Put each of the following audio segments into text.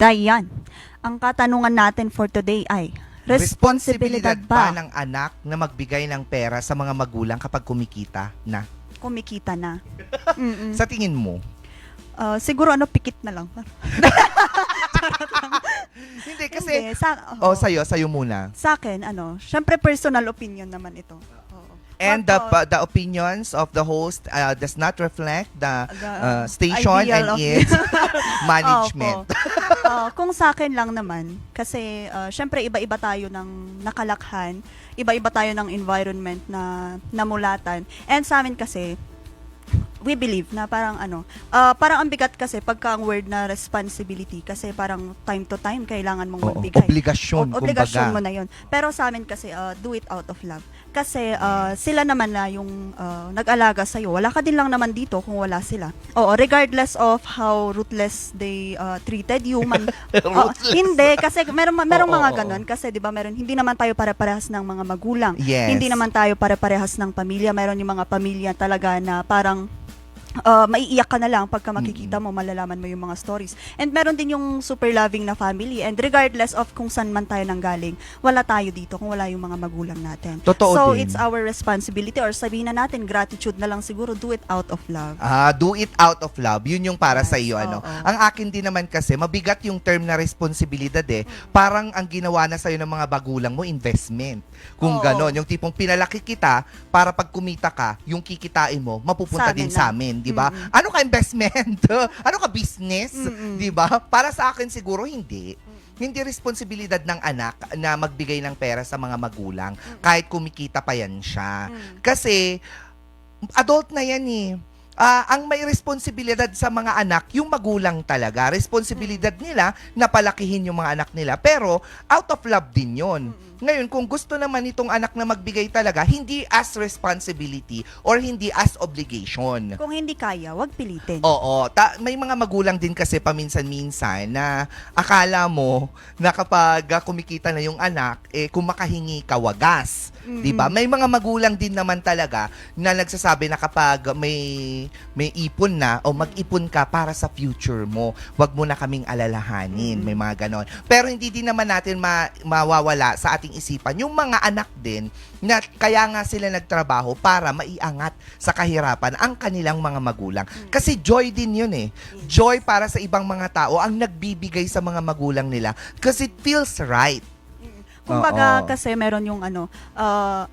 Dayan, ang katanungan natin for today ay, responsibilidad ba ng anak na magbigay ng pera sa mga magulang kapag kumikita na? kumikita na? Mm-mm. Sa tingin mo? Uh, siguro ano, pikit na lang. Hindi, kasi... Hindi, sa, Oh, oo. sa'yo, sa'yo muna. Sa akin, ano, syempre personal opinion naman ito. And the, uh, the opinions of the host uh, does not reflect the uh, station ideal and of- its management. Opo. Ah, kung sa akin lang naman, kasi ah, syempre iba-iba tayo ng nakalakhan, iba-iba tayo ng environment na namulatan. And sa amin kasi, we believe na parang ano, ah, parang ang bigat kasi pagka ang word na responsibility kasi parang time to time kailangan mong Oo, magbigay. obligasyon, O- obligasyon kumbaga. mo na yun. Pero sa amin kasi, uh, do it out of love. Kasi uh, sila naman na yung uh, nag-alaga sa'yo. Wala ka din lang naman dito kung wala sila. Oo, regardless of how ruthless they uh, treated you. Man, Ruthless. hindi, kasi meron, meron Oo, mga ganun. Kasi di ba meron, hindi naman tayo pare-parehas ng mga magulang. Yes. Hindi naman tayo pare-parehas ng pamilya. Meron yung mga pamilya talaga na parang uh, maiiyak ka na lang pagka makikita mo, malalaman mo yung mga stories. And meron din yung super loving na family. And regardless of kung saan man tayo nanggaling, wala tayo dito kung wala yung mga magulang natin. Totoo so, din. it's our responsibility or sabihin na natin, gratitude na lang siguro, do it out of love. Ah, do it out of love. Yun yung para Yes, sa iyo ano. oo. Ang akin din naman kasi mabigat yung term na responsibilidad eh. Parang ang ginawa na sa ng mga bagulang mo investment. Kung Oo. ganon, yung tipong pinalaki kita para pag kumita ka, yung kikitain mo mapupunta Sa amin din na. sa amin, di ba? Mm-mm. Ano ka investment? ano ka business? Di ba? Para sa akin siguro hindi. Hindi responsibilidad ng anak na magbigay ng pera sa mga magulang kahit kumikita pa yan siya. Mm. Kasi adult na yan eh. Ah, ang may responsibilidad sa mga anak, yung magulang talaga. Responsibilidad nila na palakihin yung mga anak nila. Pero out of love din yon. Ngayon, kung gusto naman itong anak na magbigay talaga, hindi as responsibility or hindi as obligation. Kung hindi kaya, wag pilitin. Oo, ta- may mga magulang din kasi paminsan-minsan na akala mo na kapag ah, kumikita na yung anak, eh kung makahingi ka wagas. Mm-mm. 'Di ba? May mga magulang din naman talaga na nagsasabi na kapag may may ipon na o mag-ipon ka para sa future mo, wag mo na kaming alalahanin. May mga ganon. Pero hindi din naman natin ma- mawawala sa ating isipan yung mga anak din na kaya nga sila nagtrabaho para maiangat sa kahirapan ang kanilang mga magulang. Kasi joy din yun eh. Joy para sa ibang mga tao ang nagbibigay sa mga magulang nila kasi it feels right. Kumbaga, Oo. kasi meron yung ano, ah,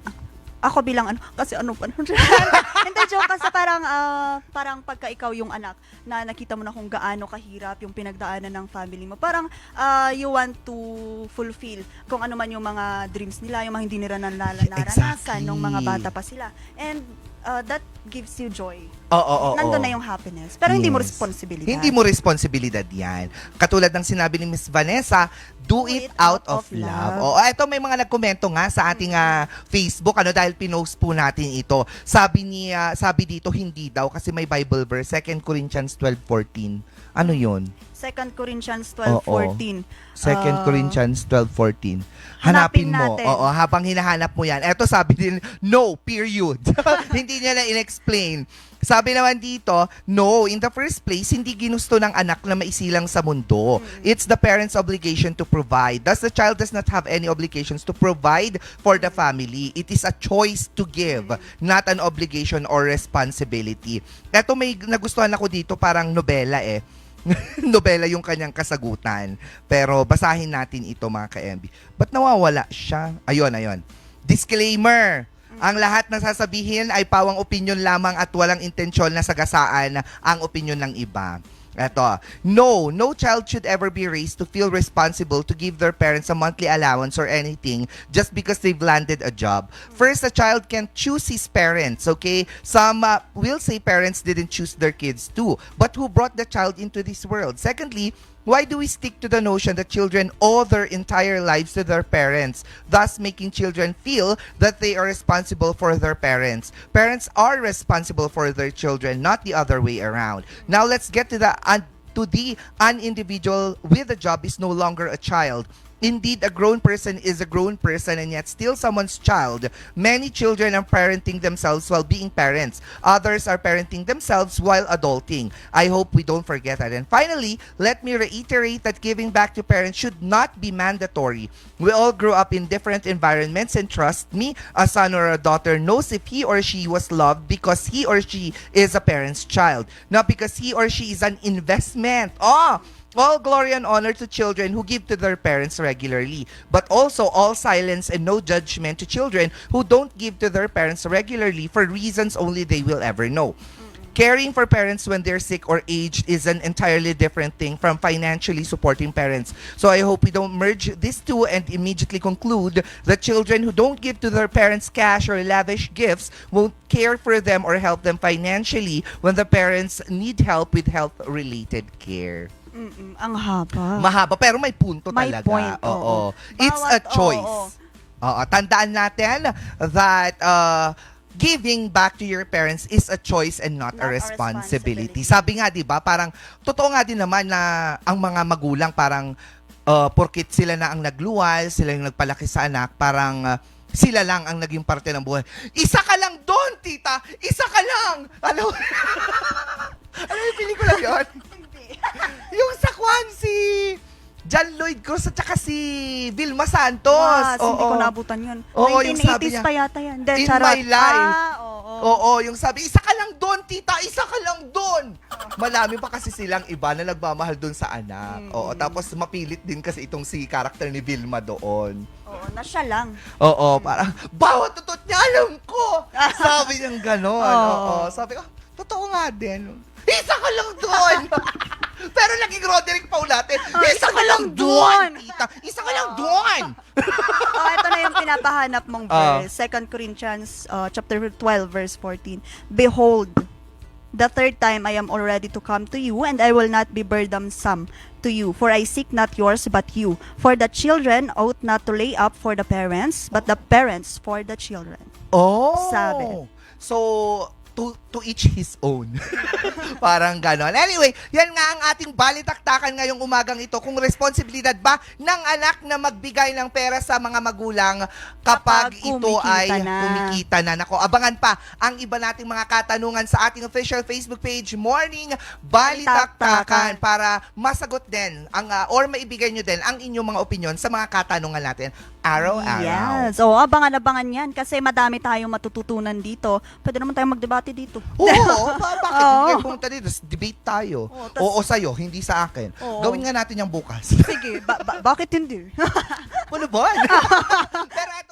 ako bilang ano, kasi ano pa, hindi, joke, kasi parang, ah, parang pagka ikaw yung anak, na nakita mo na kung gaano kahirap yung pinagdaanan ng family mo, parang ah, you want to fulfill kung ano man yung mga dreams nila, yung mga hindi nila nalala- naranasan Exactly. nung mga bata pa sila. And ah, that gives you joy. Oo, oo, oo. Nandun na yung happiness. Pero hindi mo Yes. responsibilidad. Hindi mo responsibilidad yan. Katulad ng sinabi ni Miss Vanessa, do, it, out, of love. O, eto may mga nagkomento nga sa ating ah, Facebook ano dahil pinost po natin ito. Sabi ni ah, sabi dito hindi daw kasi may Bible verse 2 Corinthians 12:14. Ano 'yun? 2 Corinthians Oo. 12:14. 2 Ah, Corinthians 12:14. Hanapin Hanapin mo. natin. Oo, habang hinahanap mo 'yan. Eto sabi din, no, period. hindi niya na in-explain. Sabi naman dito, no, in the first place, hindi ginusto ng anak na maisilang sa mundo. It's the parent's obligation to provide. Thus, the child does not have any obligations to provide for the family. It is a choice to give, not an obligation or responsibility. Eto may nagustuhan ako dito, parang nobela eh. nobela yung kanyang kasagutan. Pero basahin natin ito mga ka-MB. Ba't nawawala siya? Ayun, ayun. Disclaimer! Ang lahat na sasabihin ay pawang opinion lamang at walang intensyon na sagasaan ang opinion ng iba. Eto, no, no child should ever be raised to feel responsible to give their parents a monthly allowance or anything just because they've landed a job. First, a child can choose his parents, okay? Some uh, will say parents didn't choose their kids too, but who brought the child into this world? Secondly, why do we stick to the notion that children owe their entire lives to their parents, thus making children feel that they are responsible for their parents? Parents are responsible for their children, not the other way around. Now let's get to the to the an individual with a job is no longer a child. Indeed, a grown person is a grown person and yet still someone's child. Many children are parenting themselves while being parents. Others are parenting themselves while adulting. I hope we don't forget that. And finally, let me reiterate that giving back to parents should not be mandatory. We all grew up in different environments and trust me, a son or a daughter knows if he or she was loved because he or she is a parent's child, not because he or she is an investment. Oh, all glory and honor to children who give to their parents regularly, but also all silence and no judgment to children who don't give to their parents regularly for reasons only they will ever know. Caring for parents when they're sick or aged is an entirely different thing from financially supporting parents. So I hope we don't merge these two and immediately conclude that children who don't give to their parents cash or lavish gifts won't care for them or help them financially when the parents need help with health-related care. Mm-mm, ang haba. Mahaba pero may punto May talaga. point, Oo. oo. It's a Bawat- choice. oo. Oo, tandaan natin that uh, giving back to your parents is a choice and not, a Not a responsibility. responsibility. Sabi nga 'di ba, parang totoo nga din naman na ang mga magulang parang uh, porkit sila na ang nagluwal, sila yung nagpalaki sa anak, parang uh, sila lang ang naging parte ng buhay. Isa ka lang doon, tita! Isa ka lang! Ano? ano yung pelikula yun? Yung sa Kwan, si John Lloyd Cruz at saka si Vilma Santos. Hindi Oo. ko nabutan yun. Oo, yung 1980s sabi niya, pa yata yan. Hindi, "In charot. my life." Ah, oo. Oo, yung sabi, isa ka lang doon, tita, isa ka lang doon. Malami pa kasi silang iba na nagmamahal doon sa anak. Mm. Oo, tapos mapilit din kasi itong si karakter ni Vilma doon. Oo, na siya lang. Oo, parang, bawat tutot niya, alam ko. Sabi niyang gano'n. Oo. Oo. Sabi ko, totoo nga din. Isa ka lang doon. Pero naging Roderick Paulate, Oh, isa ka lang doon, tita. Isa ka lang doon. oh, ito na yung pinapahanap mong Ah. verse. 2 Corinthians uh, chapter 12 verse 14. Behold, the third time I am already to come to you, and I will not be burdensome to you. For I seek not yours, but you. For the children ought not to lay up for the parents, but the parents for the children. Oh. Sabi. So, to, to each his own. Parang ganon. Anyway, yan nga ang ating balitaktakan ngayong umagang ito. Kung responsibilidad ba ng anak na magbigay ng pera sa mga magulang kapag, Kapag ito ay na. kumikita na. Nako, abangan pa ang iba nating mga katanungan sa ating official Facebook page, Morning Balitaktakan, para masagot din ang, ah, or maibigay nyo din ang inyong mga opinion sa mga katanungan natin araw-araw. Yes. Oo, abangan-abangan yan kasi madami tayong matututunan dito. Pwede naman tayong magdebate dito. Oo, ba- bakit Oo. hindi kayo pumunta dito? Debate tayo. Oo, tas- Oo sa'yo, hindi sa akin. Oo. Gawin nga natin yung bukas. Sige, ba- ba- bakit hindi? ano ba? Pero eto